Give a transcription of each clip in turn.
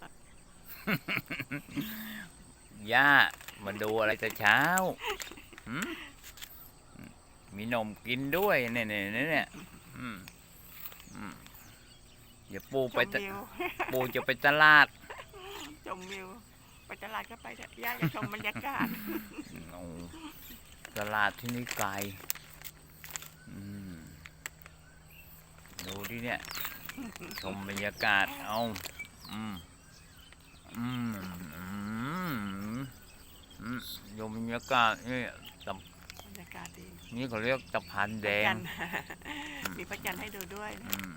สด ย่ามาดูอะไรแต่เช้าหืมมีนมกินด้วยเนี่ยเนี่ยเนี่ยเนี่ยอืมอืมเดี๋ยวปูชไปมตะวิว ปูจะไปตลาดชมวิวไปตลาดก็ไปเถอะย่าอยากชมบรรยากาศ โอ้ตลาดที่นี่ไกลอืมดูดิเนี่ย ชมบรรยากาศเอาอืมอืมอืมอื มชมบรรยากาศนี่ตะบรรยากาศดีนี่เขาเรียกตะพานแดพระงจันทร์ มีพระจันทร์ให้ดูด้วยนะอืม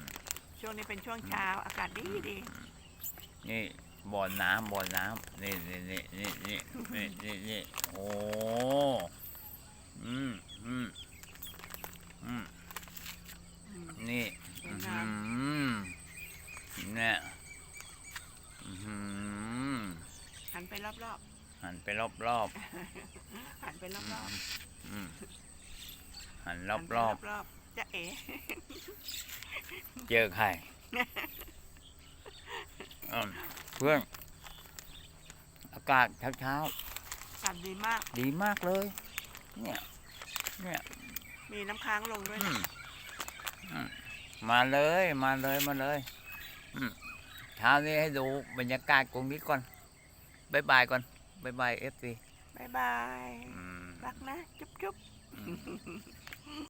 ช่วงนี้เป็นช่วงเช้าอากาศดีดีนี่บ่อน้ำบ่อน้ำนี่นี่นี่นี่นี่นี่นี่นี่โอ้อืมอืมอืมอืมนี่ สวยอื้องามหือเนี่ยอื้อหือหันไปรอบ หันไปรอบรอบๆหันไปรอบๆๆอืมหันรหัอนบไปรอบรอบๆจะเอ๋ๆเจอใครอืมเพื่อนอากาศเช้าเช้าอากาศดีมากๆดีมากเลย เนี่ย เนี่ย มีน้ำค้างลงด้วยอืนะมอืมมาเลยมาเลยมาเลยอืมเช้านี้ให้ดูบรรยากาศตรงนี้ก่อนบายบายก่อน บายบายเอฟซีบายบายรักนะ จุ๊บจุ๊บอืม